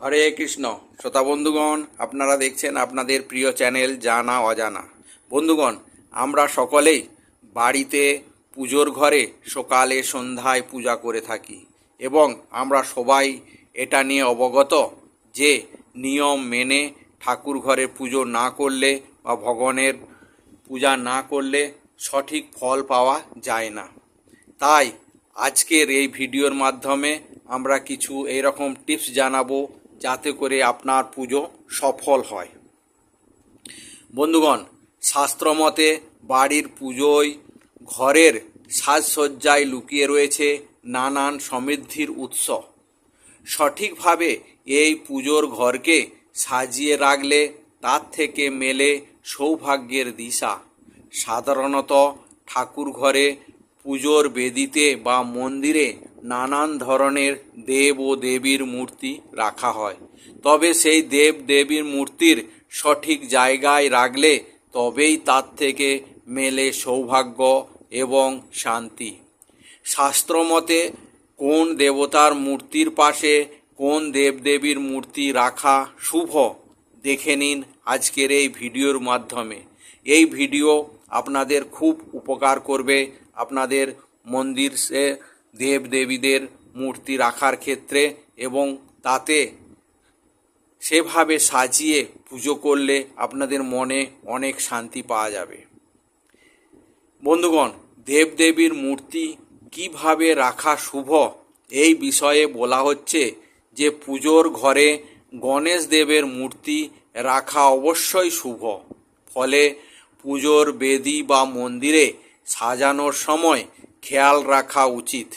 হরে কৃষ্ণ। শ্রোতা বন্ধুগণ, আপনারা দেখছেন আপনাদের প্রিয় চ্যানেল জানা অজানা। বন্ধুগণ, আমরা সকলেই বাড়িতে পুজোর ঘরে সকালে সন্ধ্যায় পূজা করে থাকি এবং আমরা সবাই এটা নিয়ে অবগত যে নিয়ম মেনে ঠাকুর ঘরে পুজো না করলে বা ভগবানের পূজা না করলে সঠিক ফল পাওয়া যায় না। তাই আজকের এই ভিডিওর মাধ্যমে আমরা কিছু এইরকম টিপস জানাব যাতে করে আপনার পুজো সফল হয়। বন্ধুগণ, শাস্ত্রমতে বাড়ির পুজোয় ঘরের সাজসজ্জায় লুকিয়ে রয়েছে নানান সমৃদ্ধির উৎস। সঠিকভাবে এই পুজোর ঘরকে সাজিয়ে রাখলে তার থেকে মেলে সৌভাগ্যের দিশা। সাধারণত ঠাকুর ঘরে পুজোর বেদিতে বা মন্দিরে নানান ধরনের দেব ও দেবীর মূর্তি রাখা হয়। তবে সেই দেব দেবীর মূর্তির সঠিক জায়গায় রাখলে তবেই তার থেকে মেলে সৌভাগ্য এবং শান্তি। শাস্ত্রমতে, কোন দেবতার মূর্তির পাশে কোন দেবদেবীর মূর্তি রাখা শুভ, দেখে নিন আজকের এই ভিডিওর মাধ্যমে। এই ভিডিও আপনাদের খুব উপকার করবে। আপনাদের মন্দিরে দেব দেবীদের মূর্তি রাখার ক্ষেত্রে এবং তাতে সেভাবে সাজিয়ে পুজো করলে আপনাদের মনে অনেক শান্তি পাওয়া যাবে। বন্ধুগণ, দেবদেবীর মূর্তি কীভাবে রাখা শুভ এই বিষয়ে বলা হচ্ছে যে পুজোর ঘরে গণেশ দেবের মূর্তি রাখা অবশ্যই শুভ। ফলে পুজোর বেদি বা মন্দিরে সাজানোর সময় খেয়াল রাখা উচিত।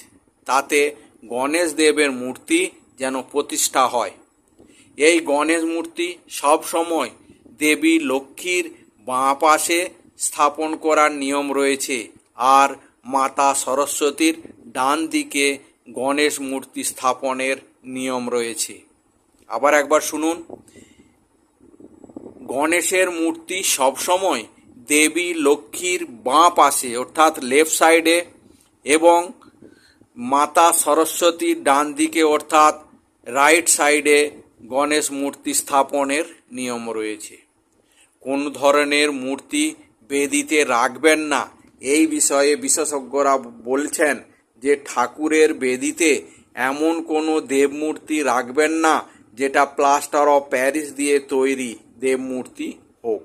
তাতে গণেশ দেবের মূর্তি যেন প্রতিষ্ঠা হয়। এই গণেশ মূর্তি সব সময় দেবী লক্ষ্মীর বাঁ পাশে স্থাপন করার নিয়ম রয়েছে আর মাতা সরস্বতীর ডান দিকে গণেশ মূর্তি স্থাপনের নিয়ম রয়েছে। আবার একবার শুনুন। গণেশের মূর্তি সবসময় দেবী লক্ষ্মীর বাঁ পাশে অর্থাৎ লেফট সাইডে এবং মাতা সরস্বতীর ডান দিকে অর্থাৎ রাইট সাইডে গণেশ মূর্তি স্থাপনের নিয়ম রয়েছে। কোন ধরনের মূর্তি বেদিতে রাখবেন না, এই বিষয়ে বিশেষজ্ঞরা বলছেন যে ঠাকুরের বেদিতে এমন কোনো দেবমূর্তি রাখবেন না, যেটা প্লাস্টার অফ প্যারিস দিয়ে তৈরি দেবমূর্তি হোক।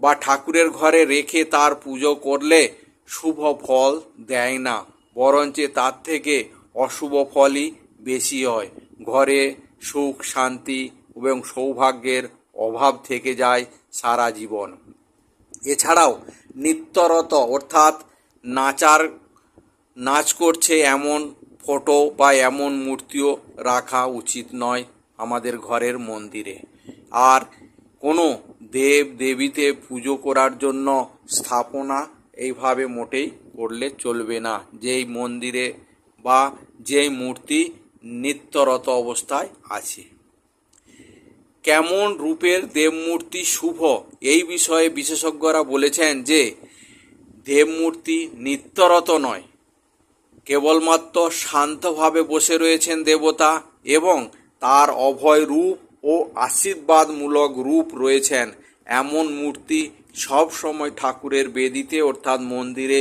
বা ঠাকুরের ঘরে রেখে তার পুজো করলে শুভ ফল দেয় না, বরঞ্চ তার থেকে অশুভ ফলই বেশি হয়। ঘরে সুখ, শান্তি এবং সৌভাগ্যের অভাব থেকে যায় সারা জীবন। এছাড়াও নিত্যরত অর্থাৎ নাচার, নাচ করছে এমন ফটো বা এমন মূর্তিও রাখা উচিত নয় আমাদের ঘরের মন্দিরে। আর কোনো দেব দেবীতে পুজো করার জন্য স্থাপনা এইভাবে মোটেই করলে চলবে না। যেই মন্দিরে বা যেই মূর্তি নিত্যরত অবস্থায় আছে। কেমন রূপের দেবমূর্তি শুভ? এই বিষয়ে বিশেষজ্ঞরা বলেছেন যে, দেবমূর্তি নিত্যরত নয়। কেবলমাত্র শান্তভাবে বসে রয়েছেন দেবতা এবং তার অভয় রূপ ও আশীর্বাদমূলক রূপ রয়েছেন। এমন মূর্তি সব সময় ঠাকুরের বেদিতে, অর্থাৎ মন্দিরে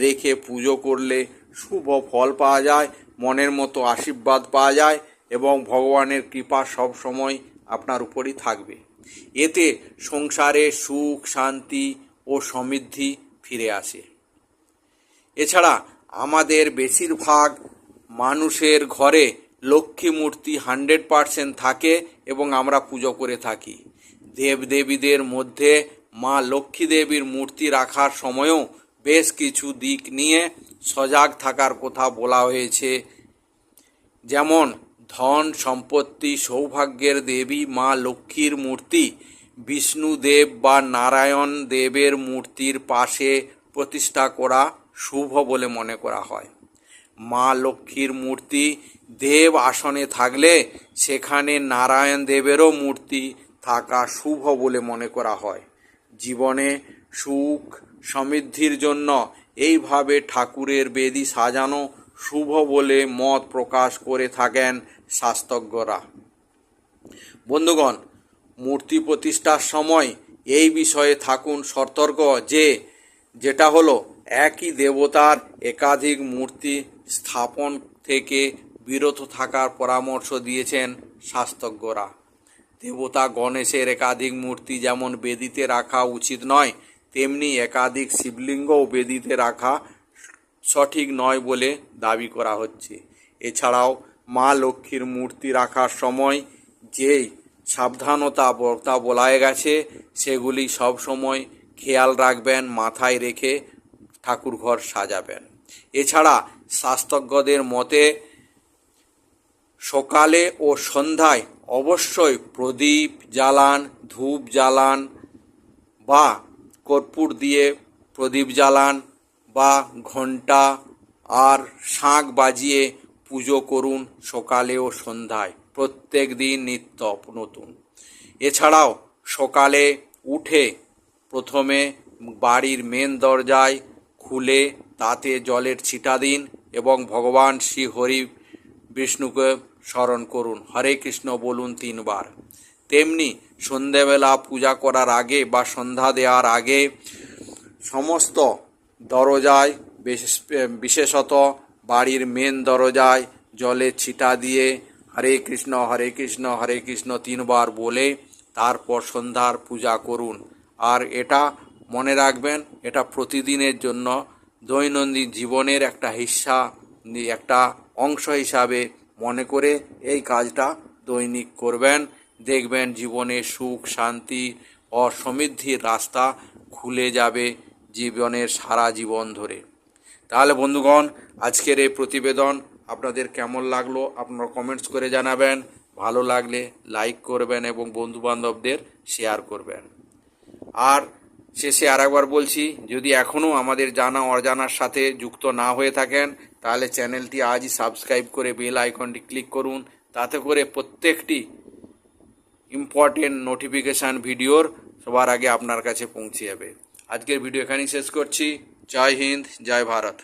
রেখে পুজো করলে শুভ ফল পাওয়া যায়, মনের মতো আশীর্বাদ পাওয়া যায় এবং ভগবানের কৃপা সব সময় আপনার উপরই থাকবে। এতে সংসারে সুখ, শান্তি ও সমৃদ্ধি ফিরে আসে। এছাড়া আমাদের বেশিরভাগ মানুষের ঘরে লক্ষ্মী মূর্তি হান্ড্রেড পারসেন্ট থাকে এবং আমরা পুজো করে থাকি। দেবদেবীদের মধ্যে মা লক্ষ্মী দেবীর মূর্তি রাখার সময়ও বেশ কিছু দিক নিয়ে সজাগ থাকার কথা বলা হয়েছে। যেমন, ধন, সম্পত্তি, সৌভাগ্যের দেবী মা লক্ষ্মীর মূর্তি, বিষ্ণুদেব বা নারায়ণ দেবের মূর্তির পাশে প্রতিষ্ঠা করা শুভ বলে মনে করা হয়। মা লক্ষ্মীর মূর্তি দেব আসনে থাকলে সেখানে নারায়ণ দেবেরও মূর্তি থাকা শুভ বলে মনে করা হয়। জীবনে সুখ সমৃদ্ধির জন্য। এইভাবে ঠাকুরের বেদি সাজানো শুভ বলে মত প্রকাশ করে থাকেন শাস্ত্রজ্ঞরা। বন্ধুগণ, মূর্তি প্রতিষ্ঠার সময় এই বিষয়ে থাকুন সতর্ক যে, যেটা হলো একই দেবতার একাধিক মূর্তি স্থাপন থেকে বিরত থাকার পরামর্শ দিয়েছেন শাস্ত্রজ্ঞরা। দেবতা গণেশের একাধিক মূর্তি যেমন বেদিতে রাখা উচিত নয়, তেমনি একাধিক শিবলিঙ্গও বেদিতে রাখা সঠিক নয় বলে দাবি করা হচ্ছে। এছাড়াও মা লক্ষ্মীর মূর্তি রাখার সময় যেই সাবধানতা বর্তা বলা গেছে, সেগুলি সব সময় খেয়াল রাখবেন, মাথায় রেখে ঠাকুরঘর সাজাবেন। এছাড়া শাস্ত্রজ্ঞদের মতে সকালে ও সন্ধ্যায় অবশ্যই প্রদীপ জ্বালান, ধূপ জ্বালান বা কর্পূর দিয়ে প্রদীপ জ্বালান বা ঘণ্টা আর শাঁখ বাজিয়ে পুজো করুন সকালে ও সন্ধ্যায়। প্রত্যেক দিন নিত্য নতুন। এছাড়াও সকালে উঠে প্রথমে বাড়ির মেন দরজায় খুলে তাতে জলের ছিটা দিন এবং ভগবান শ্রী হরি বিষ্ণুকে স্মরণ করুন, হরে কৃষ্ণ, বলুন তিনবার। তেমনি সন্ধেবেলা পূজা করার আগে বা সন্ধ্যা দেওয়ার আগে সমস্ত দরজায়, বিশেষ- বিশেষত বাড়ির মেন দরজায় জলে ছিটা দিয়ে, হরে কৃষ্ণ হরে কৃষ্ণ হরে কৃষ্ণ তিনবার বলে তারপর সন্ধ্যার পূজা করুন। আর এটা মনে রাখবেন, এটা প্রতিদিনের জন্য দৈনন্দিন জীবনের একটা হিস্সা একটা অংশ হিসাবে মনে করে এই কাজটা দৈনিক করবেন। দেখবেন জীবনে সুখ, শান্তি ও সমৃদ্ধির রাস্তা খুলে যাবে জীবনের সারা জীবন ধরে। তাহলে বন্ধুগণ, আজকের এই প্রতিবেদন আপনাদের কেমন লাগল আপনারা কমেন্টস করে জানাবেন। ভালো লাগলে লাইক করবেন এবং বন্ধুবান্ধবদের শেয়ার করবেন। আর শেষে আরেকবার বলছি, যদি এখনও আমাদের জানা অজানার সাথে যুক্ত না হয়ে থাকেন, তাহলে চ্যানেলটি আজই সাবস্ক্রাইব করে বেল আইকনটি ক্লিক করুন। তাতে করে প্রত্যেকটি ইম্পর্টেন্ট নোটিফিকেশান ভিডিওর সবার আগে আপনার কাছে পৌঁছে যাবে। আজকের ভিডিও এখানেই শেষ করছি। জয় হিন্দ, জয় ভারত।